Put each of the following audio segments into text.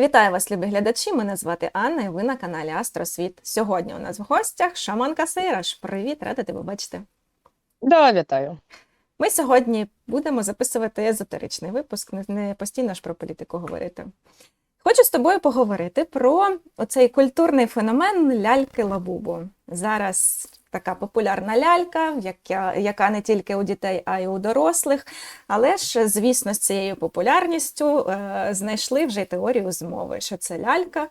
Вітаю вас, любі глядачі! Мене звати Анна, і ви на каналі Астросвіт. Сьогодні у нас в гостях шаманка Сейраш. Привіт, рада тебе бачити. Да, вітаю. Ми сьогодні будемо записувати езотеричний випуск, не- постійно ж про політику говорити. Хочу з тобою поговорити про оцей культурний феномен ляльки Лабубу. Зараз така популярна лялька, яка, яка не тільки у дітей, а й у дорослих. Але ж, звісно, з цією популярністю е, знайшли вже теорію змови, що це лялька,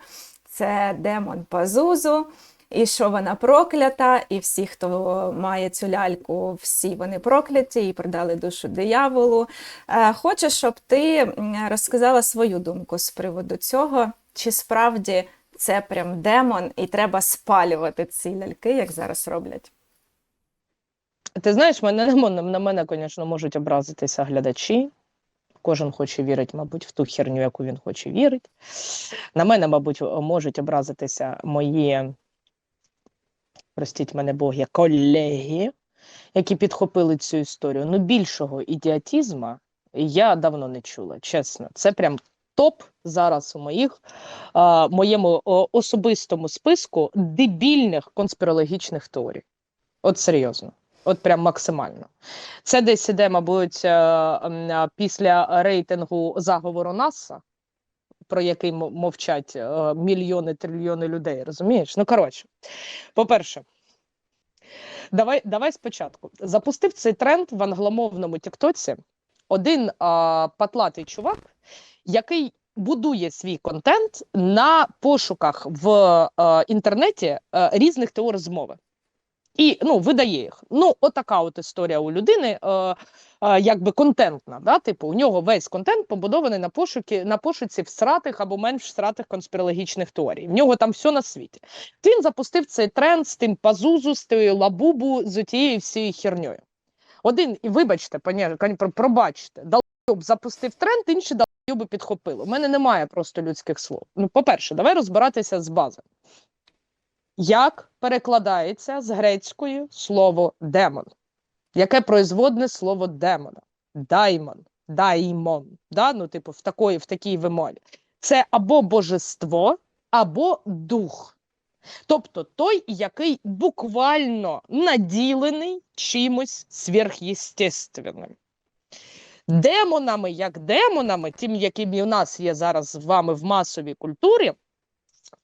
це демон Пазузу, і що вона проклята, і всі, хто має цю ляльку, всі вони прокляті і продали душу дияволу. Е, Хочу, щоб ти розказала свою думку з приводу цього, чи справді це прям демон, і треба спалювати ці ляльки, як зараз роблять. Ти знаєш, мене на мене, звісно, можуть образитися глядачі. Кожен хоче вірити, мабуть, в ту херню, яку він хоче вірити. На мене, мабуть, можуть образитися мої, простіть мене Боги, колеги, які підхопили цю історію. Ну, більшого ідіотізма я давно не чула, чесно. Це прям топ зараз у моїх, а, моєму особистому списку дебільних конспірологічних теорій. От серйозно. От прям максимально. Це десь іде, мабуть, е, е, після рейтингу заговору НАСА, про який мовчать е, мільйони, трильйони людей, розумієш? Ну, коротше, по-перше, давай, давай спочатку. Запустив цей тренд в англомовному Тіктоці один а, патлатий чувак, який будує свій контент на пошуках в е, інтернеті е, різних теорій змови. І ну, видає їх. Ну, отака от історія у людини, е, е, якби контентна. Да? Типу, у нього весь контент побудований на пошуки, на пошуці всратих або менш всратих конспірологічних теорій. В нього там все на світі. Він запустив цей тренд з тим пазузу, з тією лабубу, з тією всією херньою. Один, і вибачте, пані, пробачте, долб запустив тренд, інші долбоби підхопили. У мене немає просто людських слов. Ну, по-перше, давай розбиратися з бази. Як перекладається з грецької слово демон? Яке производне слово демона? Даймон, даймон. Да? Ну, типу, в такої, в такій вимові. Це або божество, або дух. Тобто той, який буквально наділений чимось сверхъестественним. Демонами, як демонами, тим, якими у нас є зараз з вами в масовій культурі,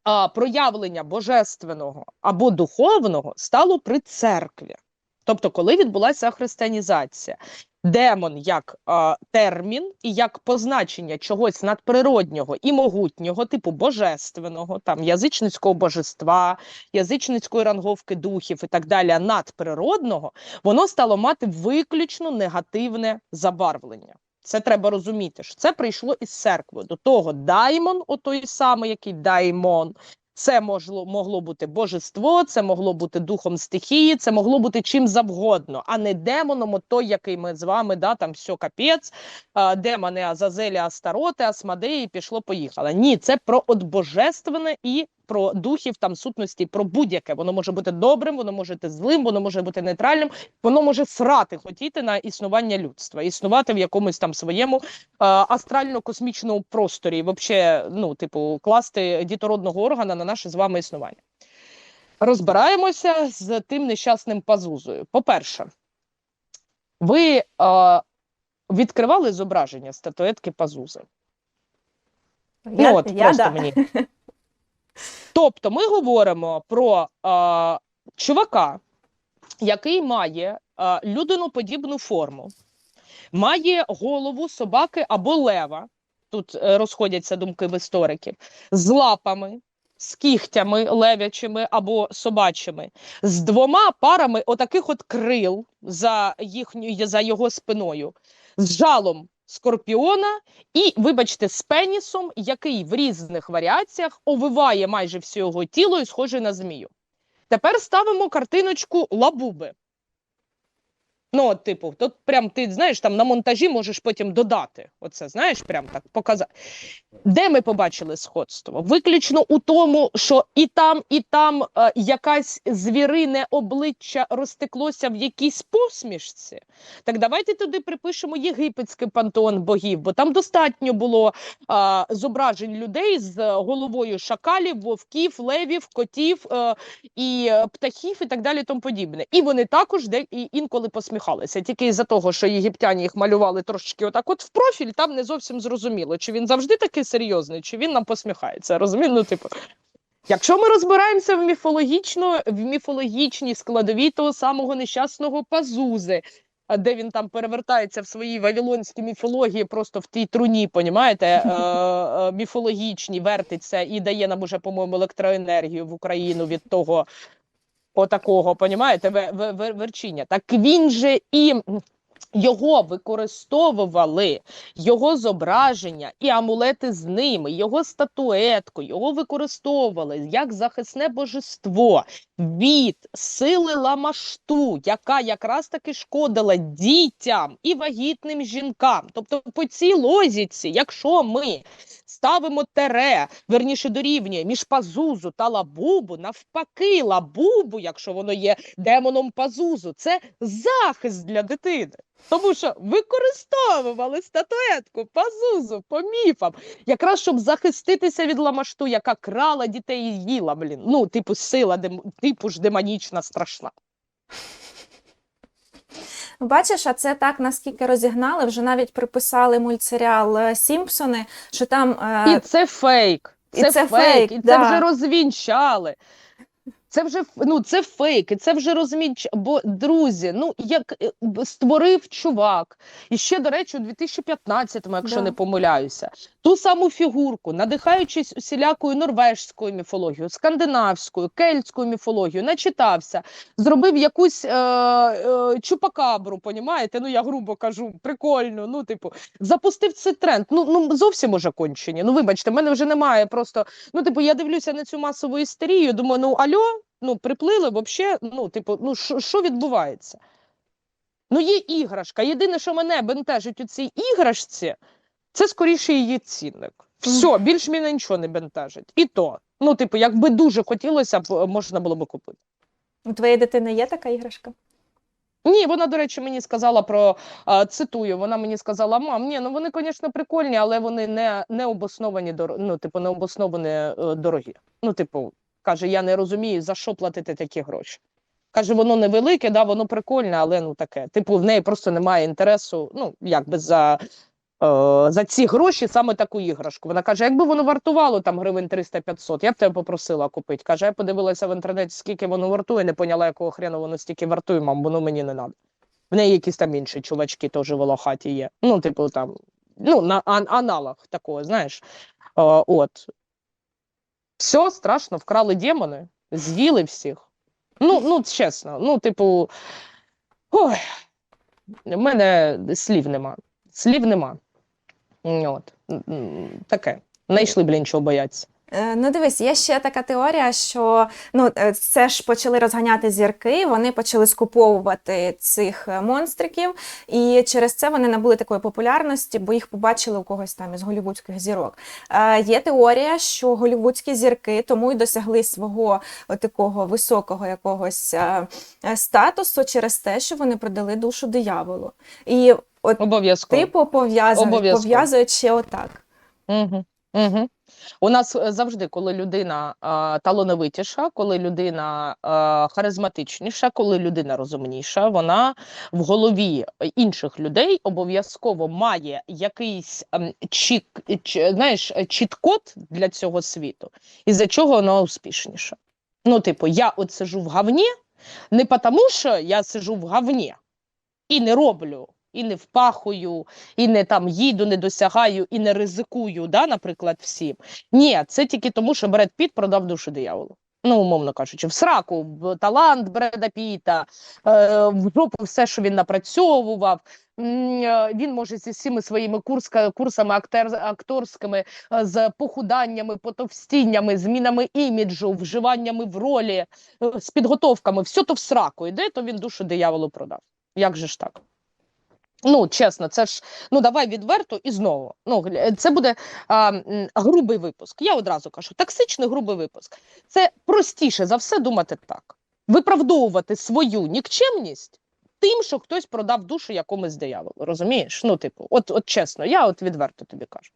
а, проявлення божественного або духовного стало при церкві. Тобто, коли відбулася християнізація, демон як а, термін і як позначення чогось надприроднього і могутнього, типу божественного, там язичницького божества, язичницької ранговки духів і так далі, надприродного, воно стало мати виключно негативне забарвлення. Це треба розуміти, що це прийшло із церкви. До того даймон, отой самий, який даймон, це могло, могло бути божество, це могло бути духом стихії, це могло бути чим завгодно, а не демоном, той, який ми з вами, да, там все капець, демони Азазелі, Астароти, Асмадеї, пішло, поїхало. Ні, це про от божественне і про духів там сутності, про будь-яке. Воно може бути добрим, воно може бути злим, воно може бути нейтральним, воно може срати хотіти на існування людства, існувати в якомусь там своєму е, астрально-космічному просторі, вообще, ну, типу, класти дітородного органа на наше з вами існування. Розбираємося з тим нещасним пазузою. По-перше, ви е, відкривали зображення статуетки пазузи. Ну, от, просто да. мені. Тобто ми говоримо про е, чувака, який має е, людиноподібну форму, має голову собаки або лева. Тут е, розходяться думки в істориків, з лапами, з кігтями левячими або собачими, з двома парами отаких от крил за, їхню, за його спиною, з жалом скорпіона і, вибачте, з пенісом, який в різних варіаціях овиває майже все його тіло і схожий на змію. Тепер ставимо картиночку лабуби. Ну, от, типу, тут прям ти знаєш, там на монтажі можеш потім додати. Оце, знаєш, прям так показати. Де ми побачили сходство? Виключно у тому, що і там, і там е, якась звірине обличчя розтеклося в якійсь посмішці. Так давайте туди припишемо єгипетський пантеон богів, бо там достатньо було а, зображень людей з е, головою шакалів, вовків, левів, котів е, і е, птахів, і так далі, тому подібне. І вони також де інколи посміхалися. Тільки із-за того, що єгиптяні їх малювали трошечки отак, от в профіль, там не зовсім зрозуміло, чи він завжди такий серйозний, чи він нам посміхається. Розумієш? Ну, типу. Якщо ми розбираємося в міфологічно в міфологічній складовій того самого нещасного пазузи, де він там перевертається в своїй вавилонській міфології, просто в тій труні, понімаєте, е, е, міфологічній вертиться і дає нам уже, по-моєму, електроенергію в Україну від того отакого, понімаєте, ве- ве- ве- верчіння. Так він же і його використовували, його зображення і амулети з ними, його статуетку, його використовували як захисне божество від сили ламашту, яка якраз таки шкодила дітям і вагітним жінкам. Тобто, по цій лозіці, якщо ми ставимо тере, верніше дорівнює між пазузу та лабубу, навпаки, лабубу, якщо воно є демоном пазузу, це захист для дитини. Тому що використовували статуетку, пазузу по міфам, якраз щоб захиститися від ламашту, яка крала дітей і їла, блін. Ну, типу, сила, типу ж демонічна, страшна. Бачиш, а це так наскільки розігнали, вже навіть приписали мультсеріал е, Сімпсони, що там е, І це фейк. і Це, це фейк, фейк, і це да. вже розвінчали. Це вже ну, це фейк, і це вже розмінч. Бо друзі, ну як е, створив чувак, і ще, до речі, у 2015-му, якщо Да. не помиляюся, ту саму фігурку, надихаючись усілякою норвежською міфологією, скандинавською, кельтською міфологією, начитався, зробив якусь е, е, чупакабру, понімаєте? Ну я грубо кажу, прикольно. Ну, типу, запустив цей тренд. Ну, ну зовсім уже кончені. Ну, вибачте, в мене вже немає просто. Ну, типу, я дивлюся на цю масову істерію, думаю, ну альо, ну приплили, взагалі, ну, типу, ну що відбувається? Ну, є іграшка. Єдине, що мене бентежить у цій іграшці, це скоріше її цінник. Все, більш мене нічого не бентежить. І то. Ну, типу, якби дуже хотілося б, е, можна було б купити. у твоєї дитини є така іграшка? Ні, вона, до речі, мені сказала про цитую. Вона мені сказала: мам, ні, ну вони, звісно, прикольні, але вони не, не обосновані ну, типу, не обосновані е, дорогі. Ну, типу, каже, я не розумію, за що платити такі гроші. Каже, воно невелике, да, воно прикольне, але ну таке. Типу, в неї просто немає інтересу, ну, якби за, е, за ці гроші саме таку іграшку. Вона каже, якби воно вартувало там гривень 300-500, я б тебе попросила купити. Каже, я подивилася в інтернеті, скільки воно вартує, не поняла, якого хрена воно стільки вартує, мам, воно мені не треба. В неї якісь там інші чувачки теж волохаті є. Ну, типу, там, ну, на ан- аналог такого, знаєш. Е, от. Все страшно, вкрали демони, з'їли всіх. Ну, ну, чесно, ну, типу, ой, в мене слів нема. Слів нема. От. Таке. Знайшли, блін, чого бояться. Е, Ну, дивись, є ще така теорія, що ну, е, це ж почали розганяти зірки, вони почали скуповувати цих е, монстриків, і через це вони набули такої популярності, бо їх побачили у когось там із голівудських зірок. Е, Є теорія, що голівудські зірки тому й досягли свого такого високого якогось статусу через те, що вони продали душу дияволу. І от Обов'язково. типу пов'язують, Обов'язково. пов'язують ще отак. Угу. Угу. У нас е, завжди, коли людина а, талановитіша, коли людина а, харизматичніша, коли людина розумніша, вона в голові інших людей обов'язково має якийсь ем, чік, ч, знаєш, е, для цього світу, із-за чого вона успішніша. Ну, типу, я от сижу в говні, не тому, що я сижу в говні і не роблю, і не впахую, і не там їду, не досягаю, і не ризикую, да, наприклад, всім. Ні, це тільки тому, що Бред Піт продав душу дияволу. Ну, умовно кажучи, в сраку, в талант Бреда Піта, е, в жопу все, що він напрацьовував. Е, Він може зі всіми своїми курска, курсами актер, акторськими, е, з похуданнями, потовстіннями, змінами іміджу, вживаннями в ролі, з підготовками, все то в сраку йде, то він душу дияволу продав. Як же ж так? Ну, чесно, це ж ну давай відверто і знову. Ну, це буде а, грубий випуск. Я одразу кажу, токсичний грубий випуск. Це простіше за все думати так. Виправдовувати свою нікчемність тим, що хтось продав душу якомусь дияволу. Розумієш? Ну, типу, от, от чесно, я от відверто тобі кажу.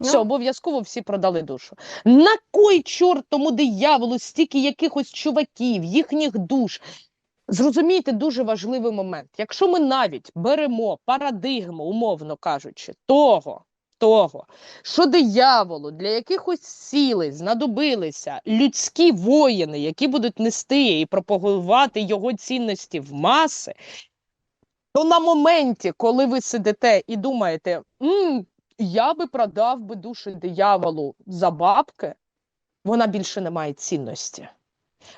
Все, Ну. обов'язково всі продали душу. На кой чорт тому дияволу стільки якихось чуваків, їхніх душ? Зрозумійте дуже важливий момент. Якщо ми навіть беремо парадигму, умовно кажучи, того, того, що дияволу для якихось цілей знадобилися людські воїни, які будуть нести і пропагувати його цінності в маси, то на моменті, коли ви сидите і думаєте, «М, я би продав би душу дияволу за бабки, вона більше не має цінності.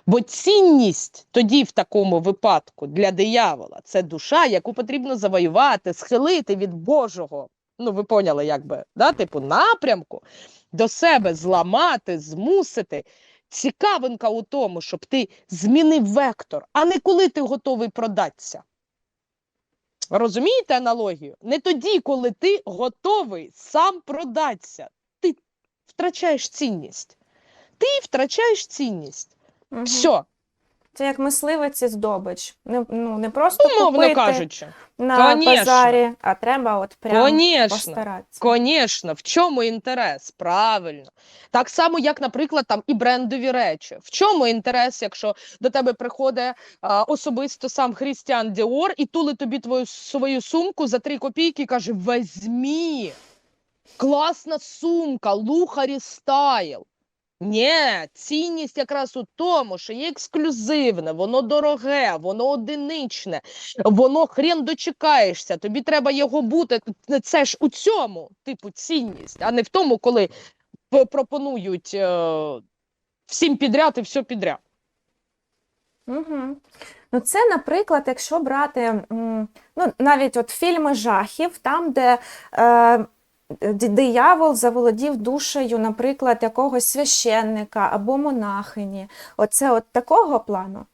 Бо цінність тоді, в такому випадку, для диявола це душа, яку потрібно завоювати, схилити від Божого. Ну, ви поняли, як би, да? типу, напрямку до себе зламати, змусити. Цікавинка у тому, щоб ти змінив вектор, а не коли ти готовий продатися. Розумієте аналогію? Не тоді, коли ти готовий сам продатися. Ти втрачаєш цінність. Ти втрачаєш цінність. Мгм. Все, Це як мисливець і здобич. Не, ну, не просто умовно купити кажучи. на Конечно. базарі, а треба от прям Конечно. постаратися. Конечно, в чому інтерес? Правильно. Так само, як, наприклад, там і брендові речі. В чому інтерес, якщо до тебе приходить а, особисто сам Хрістіан Діор і тулить тобі твою свою сумку за три копійки і каже: Візьмі! Класна сумка, лухарі стайл. Ні, цінність якраз у тому, що є ексклюзивне, воно дороге, воно одиничне, воно хрен дочекаєшся, тобі треба його бути. Це ж у цьому, типу, цінність, а не в тому, коли пропонують е, всім підряд і все підряд. Угу. Ну, це, наприклад, якщо брати ну, навіть от фільми жахів, там, де е, диявол заволодів душею, наприклад, якогось священника або монахині. Оце от такого плану.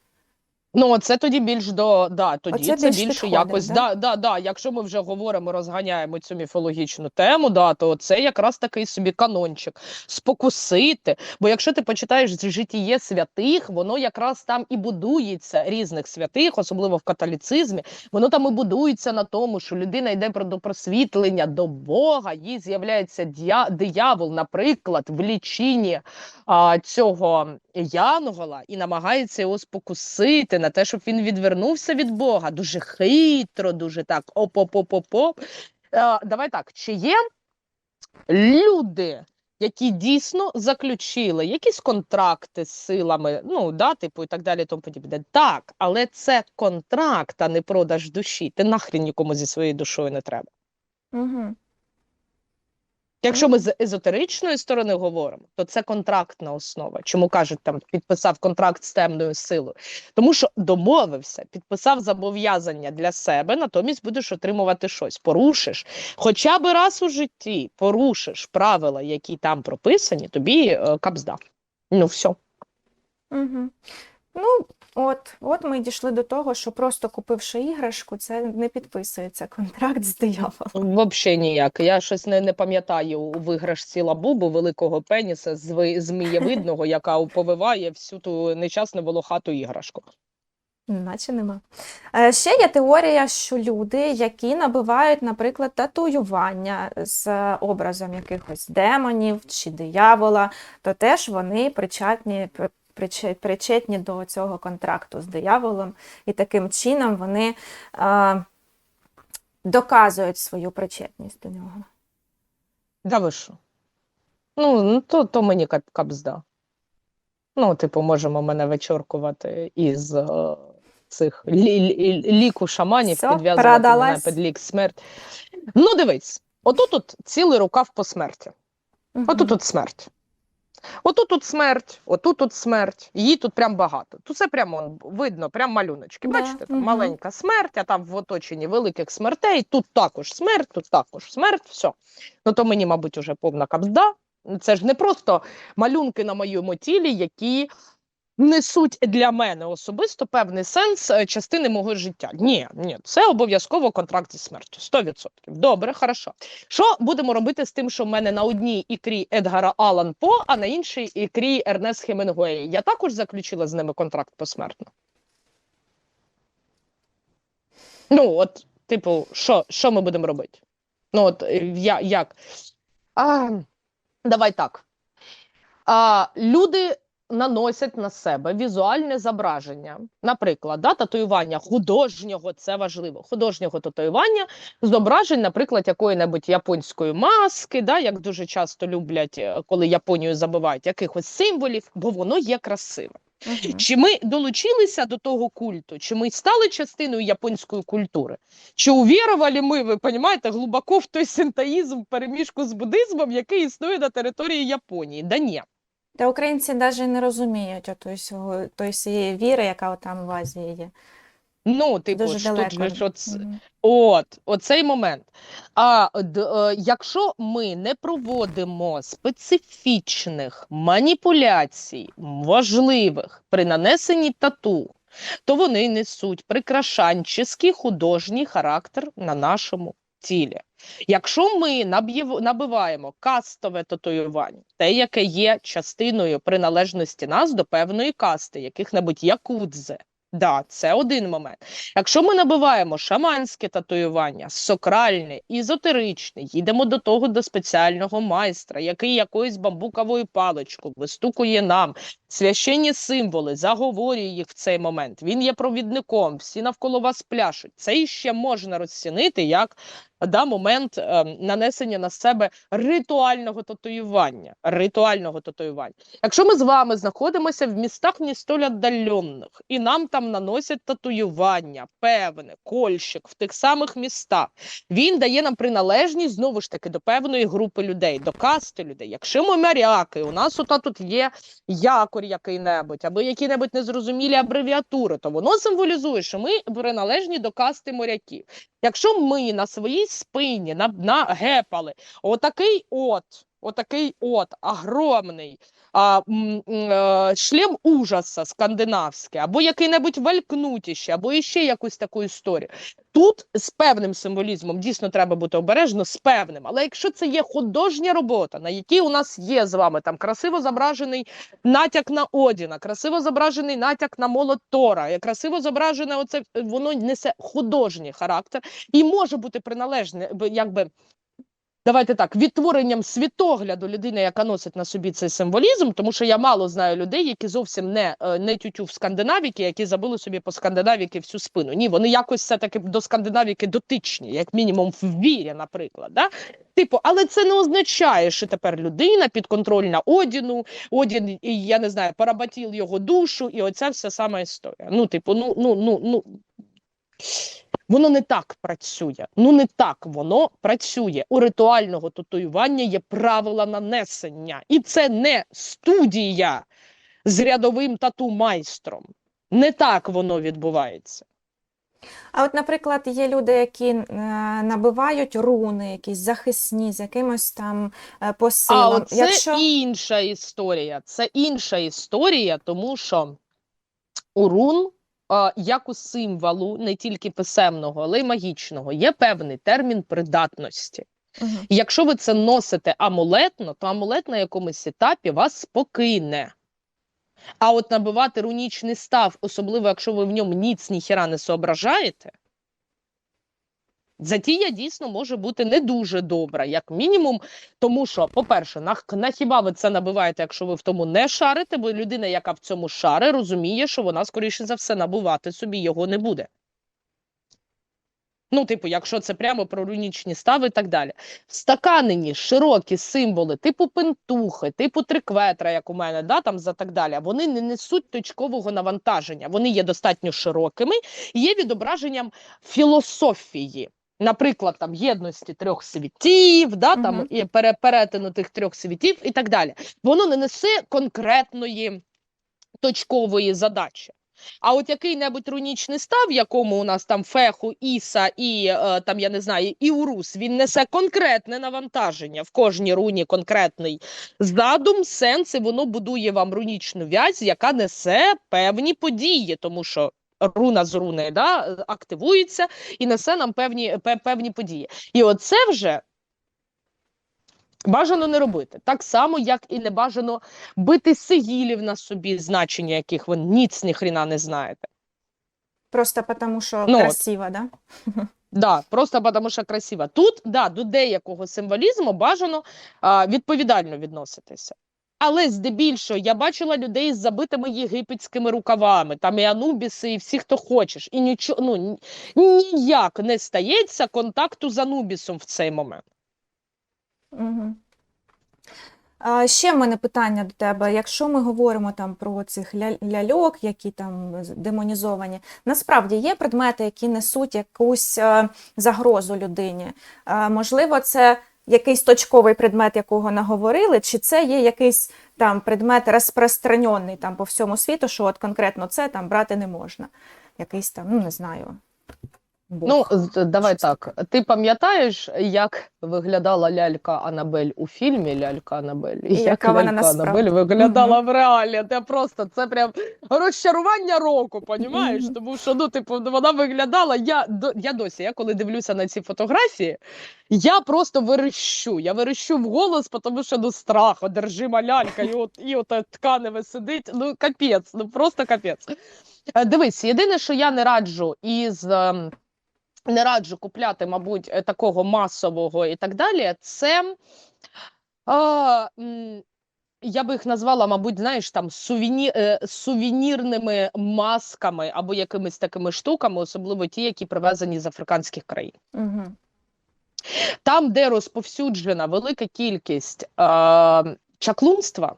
Ну, це тоді більш до да, тоді Оце це більш більше підходить, якось. да? Да, да, да. Якщо ми вже говоримо, розганяємо цю міфологічну тему, да, то це якраз такий собі канончик. Спокусити. Бо якщо ти почитаєш житіє святих, воно якраз там і будується різних святих, особливо в католіцизмі. Воно там і будується на тому, що людина йде про до просвітлення до Бога, їй з'являється диявол, наприклад, в лічині а, цього Янгола і намагається його спокусити на те, щоб він відвернувся від Бога. Дуже хитро, дуже так оп-оп-оп-оп-оп. Е, Давай так, чи є люди, які дійсно заключили якісь контракти з силами, ну да, типу і так далі, тому подібне. Так, але це контракт, а не продаж душі. Ти нахрен нікому зі своєю душою не треба. Угу. Якщо ми з езотеричної сторони говоримо, то це контрактна основа. Чому кажуть, там підписав контракт з темною силою? Тому що домовився, підписав зобов'язання для себе, натомість будеш отримувати щось. Порушиш хоча б раз у житті, порушиш правила, які там прописані, тобі е, капзда. Ну все. Угу. Ну, от, от ми дійшли до того, що просто купивши іграшку, це не підписується контракт з дияволом. Взагалі ніяк. Я щось не, не пам'ятаю у виграшці лабубу великого пеніса зви- змієвидного, яка повиває всю ту нечасну волохату іграшку. Наче нема. Е, Ще є теорія, що люди, які набивають, наприклад, татуювання з образом якихось демонів чи диявола, то теж вони причетні, при- приче- причетні до цього контракту з дияволом, і таким чином вони е, доказують свою причетність до нього. Да ви що? Ну, ну то, то мені капзда. Ну, типу, можемо мене вичоркувати із е, цих лі, лі, ліку шаманів, Все, підв'язувати мене під лік смерть. Ну, дивись, отут тут цілий рукав по смерті. Мгм. Отут тут смерть. Отут тут смерть, отут тут смерть. Її тут прям багато. Тут це прямо видно, прям малюночки. Да, Бачите, там маленька смерть, а там в оточенні великих смертей. Тут також смерть, тут також смерть. Все. Ну то мені, мабуть, уже повна кабзда. Це ж не просто малюнки на моєму тілі, які несуть для мене особисто певний сенс е, частини мого життя. Ні, ні, це обов'язково контракт зі смертю. 100%. Добре, хорошо. Що будемо робити з тим, що в мене на одній ікрі Едгара Алан По, а на іншій ікрі Ернест Хемінгуей? Я також заключила з ними контракт посмертно. Ну, от, типу, що, що ми будемо робити? Ну, от е, я як? А, давай так. А, люди наносять на себе візуальне зображення. Наприклад, да, татуювання художнього, це важливо. Художнього татуювання зображень, наприклад, якої-небудь японської маски, да, як дуже часто люблять, е, коли Японію забивають, якихось символів, бо воно є красиве. Мгм. Чи ми долучилися до того культу, чи ми стали частиною японської культури? Чи увірували ми, ви розумієте, глибоко в той синтаїзм переміжку з буддизмом, який існує на території Японії? Да ні. Та українці навіть не розуміють отої всього- тої всієї віри, яка там в Азії є. Ну, типу, Дуже ж тут далеко. же ж от, Мгм. От, оцей момент. А д, е, якщо ми не проводимо специфічних маніпуляцій, важливих при нанесенні тату, то вони несуть прикрашанческий художній характер на нашому тілі. Якщо ми набиваємо кастове татуювання, те, яке є частиною приналежності нас до певної касти, яких-небудь якудзе, да, це один момент. Якщо ми набиваємо шаманське татуювання, сокральне, ізотеричне, їдемо до того до спеціального майстра, який якоюсь бамбуковою паличкою вистукує нам священні символи, заговорює їх в цей момент. Він є провідником, всі навколо вас пляшуть. Це іще можна розцінити як да, момент е, нанесення на себе ритуального татуювання. Ритуального татуювання. Якщо ми з вами знаходимося в містах не столь віддалених, і нам там наносять татуювання, певне, кольщик в тих самих містах, він дає нам приналежність знову ж таки до певної групи людей, до касти людей. Якщо ми моряки, у нас ота тут є якорь який-небудь, або які-небудь незрозумілі абревіатури, то воно символізує, що ми приналежні до касти моряків. Якщо ми на своїй спині на, нагепали отакий от, отакий от, огромний а, м, м, е, шлем ужаса скандинавський, або який-небудь валькнутіще, або іще якусь таку історію. Тут з певним символізмом дійсно треба бути обережно, з певним. Але якщо це є художня робота, на якій у нас є з вами там красиво зображений натяк на Одіна, красиво зображений натяк на молот Тора, е, красиво зображене оце, е, воно несе художній характер і може бути приналежне, якби. Давайте так, відтворенням світогляду людини, яка носить на собі цей символізм, тому що я мало знаю людей, які зовсім не, е, не тютю в скандинавіки, які забули собі по скандинавіки всю спину. Ні, вони якось все-таки до скандинавіки дотичні, як мінімум в вірі, наприклад. Да? Типу, але це не означає, що тепер людина підконтрольна Одіну, Одін, і я не знаю, поработів його душу, і оця вся сама історія. Ну, типу, ну, ну, ну, ну. Воно не так працює. Ну не так воно працює. У ритуального татуювання є правила нанесення, і це не студія з рядовим тату-майстром. Не так воно відбувається. А от, наприклад, є люди, які е, набивають руни, якісь захисні, з якимось там е, А посилом. оце Якщо... інша історія. Це інша історія, тому що у рун, а, як у символу, не тільки писемного, але й магічного, є певний термін придатності. Угу. Якщо ви це носите амулетно, то амулет на якомусь етапі вас покине. А от набивати рунічний став, особливо якщо ви в ньому ніц ніхіра не соображаєте, затія дійсно може бути не дуже добра, як мінімум, тому що, по-перше, на, на хіба ви це набиваєте, якщо ви в тому не шарите, бо людина, яка в цьому шари, розуміє, що вона, скоріше за все, набувати собі його не буде. Ну, типу, якщо це прямо про рунічні стави і так далі. Стаканені широкі символи, типу пентухи, типу трикветра, як у мене, да, там за так далі, вони не несуть точкового навантаження. Вони є достатньо широкими і є відображенням філософії. Наприклад, там єдності трьох світів, да, там і перетину тих трьох світів і так далі. Воно не несе конкретної точкової задачі. А от який-небудь рунічний став, в якому у нас там феху, іса і е, там я не знаю, і урус, він несе конкретне навантаження в кожній руні конкретний задум, сенс, і воно будує вам рунічну в'язь, яка несе певні події, тому що руна з руни да, активується і несе нам певні, певні події. І оце вже бажано не робити. Так само, як і не бажано бити сигілів на собі, значення яких ви ніц ні хріна не знаєте. Просто тому, що Ну, красиво, да? Да, просто тому що красиво. Тут да, до деякого символізму бажано а, відповідально відноситися. Але здебільшого я бачила людей з забитими єгипетськими рукавами, там і Анубіси, і всі, хто хочеш, і нічого ну, ні- ніяк не стається контакту з Анубісом в цей момент. Угу. А, ще в мене питання до тебе. Якщо ми говоримо там про цих ля- ляльок, які там демонізовані, насправді є предмети, які несуть якусь е, загрозу людині. Е, можливо, це якийсь точковий предмет, якого наговорили, чи це є якийсь там предмет розпространений там по всьому світу, що от конкретно це там брати не можна. Якийсь там, ну не знаю. Бог. Ну, давай так. Ти пам'ятаєш, як виглядала лялька Анабель у фільмі Лялька Анабель? І, як яка вона лялька? Анабель виглядала в реалі? Це просто це прям розчарування року, понімаєш? Мгм. Тому що ну, типу, вона виглядала. Я до я досі, я коли дивлюся на ці фотографії, я просто верещу. Я верещу в голос, тому що ну страх, одержима лялька, і от і от тканеве сидить. Ну капець, ну просто капець. Е, Дивись, єдине, що я не раджу із. Не раджу купляти, мабуть, е, такого масового і так далі. Це а, я би їх назвала, мабуть, знаєш, там сувені, е, сувенірними масками або якимись такими штуками, особливо ті, які привезені з африканських країн. Угу. Там, де розповсюджена велика кількість е, чаклунства,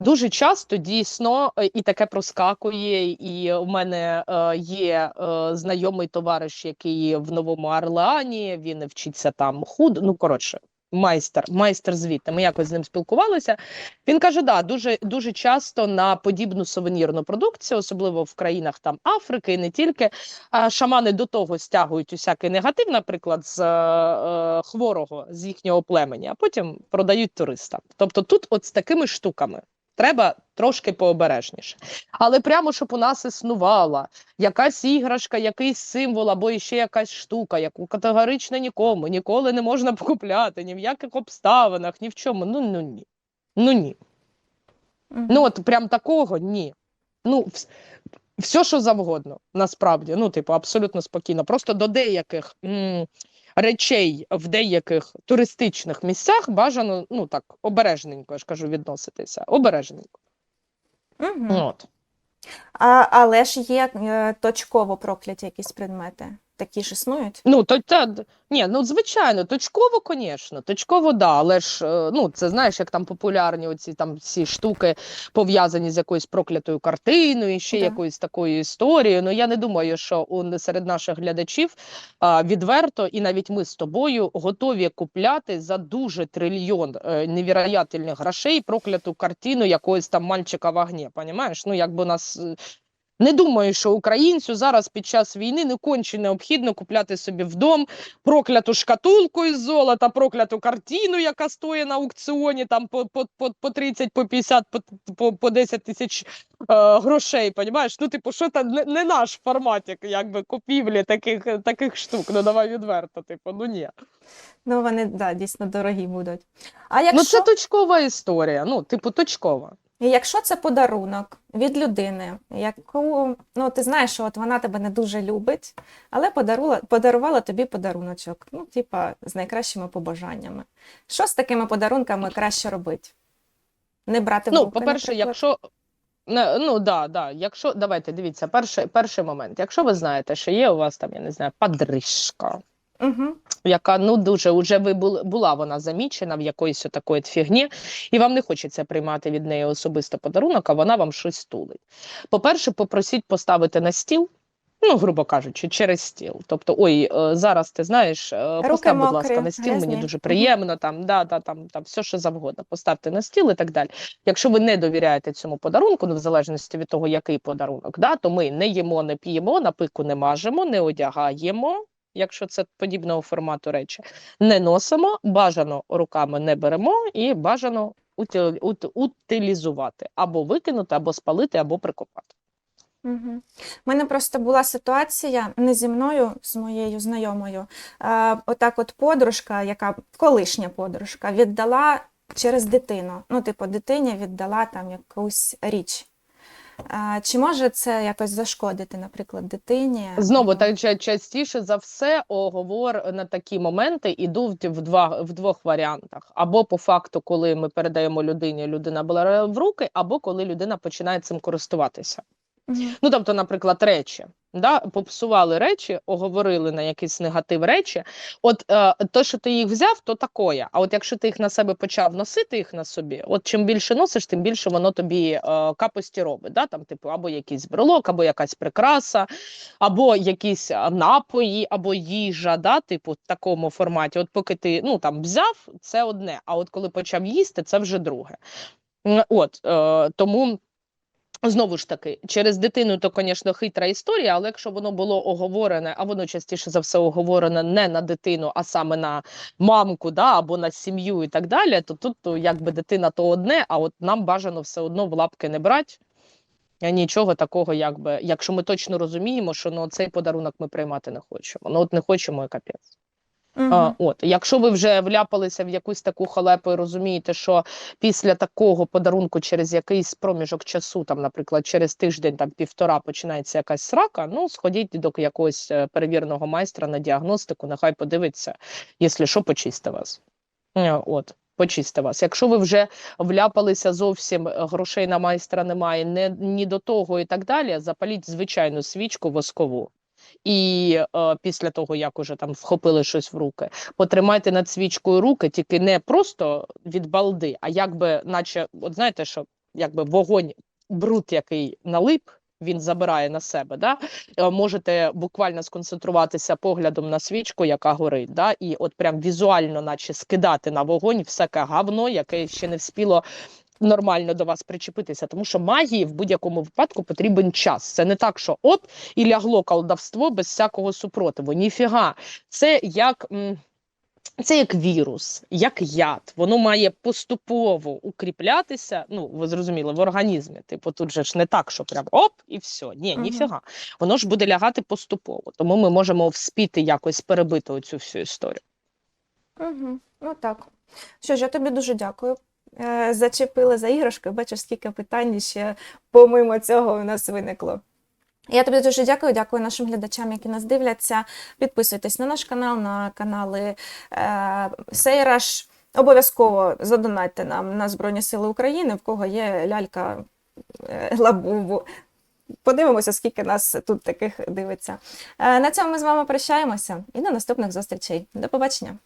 дуже часто дійсно е, і таке проскакує. І у мене е, є е, знайомий товариш, який в Новому Орлеані, він вчиться там худ. Ну коротше, майстер, майстер звідти. Ми якось з ним спілкувалися. Він каже: да, дуже дуже часто на подібну сувенірну продукцію, особливо в країнах там Африки, і не тільки. Шамани до того стягують усякий негатив, наприклад, з е, хворого з їхнього племені, а потім продають туристам. Тобто тут, от з такими штуками, треба трошки пообережніше. Але прямо щоб у нас існувала якась іграшка, якийсь символ або ще якась штука, яку категорично нікому ніколи не можна покупляти, ні в яких обставинах, ні в чому. Ну ну ні. Ну ні. Ну от прям такого ні. Ну, вс- все, що завгодно, насправді. Ну, типу, абсолютно спокійно. Просто до деяких м, речей в деяких туристичних місцях бажано, ну так, обережненько, я ж кажу, відноситися. Обережненько. Угу. От. А, але ж є е, точково прокляті якісь предмети. Такі ж існують. Ну, то та ні, ну звичайно, точково, звісно, точково, да, але ж е, ну це знаєш, як там популярні оці там всі штуки пов'язані з якоюсь проклятою картиною, і ще Да. якоюсь такою історією. Ну я не думаю, що у серед наших глядачів а, відверто, і навіть ми з тобою готові купляти за дуже трильйон е, невіроятельних грошей прокляту картину якогось там мальчика в огні. Понімаєш? Ну якби у нас. Не думаю, що українцю зараз під час війни не конче необхідно купляти собі в дом прокляту шкатулку із золота, прокляту картину, яка стоїть на аукціоні там по, по, по, по 30, по 50, по, по, по 10 тисяч грошей. Понімаєш? Ну, типу, що це не, не наш форматик, якби купівлі таких, таких штук. Ну давай відверто, типу, ну ні. Ну, вони да, дійсно дорогі будуть. А якщо, Ну це точкова історія. Ну, типу, точкова. і якщо це подарунок від людини, яку ну, ти знаєш, що от вона тебе не дуже любить, але подарувала, подарувала тобі подаруночок, ну, типа, з найкращими побажаннями. Що з такими подарунками краще робити? Не брати в Ну, руки, по-перше, якщо Ну да, да. Якщо давайте дивіться, перший, перший момент. Якщо ви знаєте, що є у вас там, я не знаю, падришка, Угу. яка ну дуже уже ви були, була вона замічена в якоїсь такої фігні, і вам не хочеться приймати від неї особисто подарунок, а вона вам щось тулить. По-перше, попросіть поставити на стіл Ну, грубо кажучи, через стіл. Тобто, ой, е, зараз ти знаєш, е, постав, будь ласка, на стіл, мені дуже приємно, там, да, да, там, там, все, що завгодно, поставте на стіл і так далі. Якщо ви не довіряєте цьому подарунку, ну, в залежності від того, який подарунок, да, то ми не їмо, не п'ємо, на пику не мажемо, не одягаємо, якщо це подібного формату речі, не носимо, бажано руками не беремо і бажано утилізувати або викинути, або спалити, або прикопати. Угу. У мене просто була ситуація не зі мною, з моєю знайомою. Е, отак, от подружка, яка колишня подружка, віддала через дитину. Ну, типу, дитині віддала там якусь річ. Е, чи може це якось зашкодити, наприклад, дитині? Знову так ча- частіше за все оговор на такі моменти ідуть в два в двох варіантах: або по факту, коли ми передаємо людині, людина бере в руки, або коли людина починає цим користуватися. Ну тобто, наприклад, речі. Да, попсували речі, оговорили на якийсь негатив речі. От е, то, що ти їх взяв, то такое. А от якщо ти їх на себе почав носити їх на собі, от чим більше носиш, тим більше воно тобі е, капості робить. Да? Там, типу, або якийсь брелок, або якась прикраса, або якісь напої, або їжа, да? типу, в такому форматі. От поки ти ну, там, взяв, це одне. А от коли почав їсти, це вже друге. От е, тому. Знову ж таки, через дитину то, звісно, хитра історія, але якщо воно було оговорене, а воно частіше за все оговорене не на дитину, а саме на мамку, да, або на сім'ю і так далі, то тут то, якби дитина то одне, а от нам бажано все одно в лапки не брати. Нічого такого, якби, якщо ми точно розуміємо, що ну, цей подарунок ми приймати не хочемо. Ну от не хочемо і капець. Мгм. А, от, якщо ви вже вляпалися в якусь таку халепу і розумієте, що після такого подарунку через якийсь проміжок часу, там, наприклад, через тиждень, там півтора починається якась срака, ну сходіть до якогось е, перевіреного майстра на діагностику, нехай подивиться, якщо що, почисти вас. Е, От. Почисти вас. Якщо ви вже вляпалися зовсім, е, грошей на майстра немає, не, ні до того і так далі, запаліть звичайну свічку воскову. І е, після того, як уже там вхопили щось в руки, потримайте над свічкою руки, тільки не просто від балди, а якби, наче, от знаєте, що якби вогонь, бруд, який налип, він забирає на себе. Да? Е, Можете буквально сконцентруватися поглядом на свічку, яка горить, да? і от прям візуально, наче скидати на вогонь всяке гавно, яке ще не вспіло нормально до вас причепитися, тому що магії в будь-якому випадку потрібен час. Це не так, що оп, і лягло колдовство без всякого супротиву. Ніфіга. Це як. Це як вірус, як яд. Воно має поступово укріплятися. Ну, ви зрозуміли, в організмі. Типу, тут же ж не так, що прям оп, і все. Ні, Мгм. ніфіга. Воно ж буде лягати поступово. Тому ми можемо вспіти якось перебити оцю всю історію. Угу. Ну так. Що ж, я тобі дуже дякую. Е, Зачепили за іграшки, бачиш, скільки питань ще помимо цього у нас виникло. Я тобі дуже дякую, дякую нашим глядачам, які нас дивляться. Підписуйтесь на наш канал, на канали е, Сейраш. Обов'язково задонайте нам на Збройні Сили України, в кого є лялька е, Лабубу. Подивимося, скільки нас тут таких дивиться. Е, на цьому ми з вами прощаємося і до наступних зустрічей. До побачення!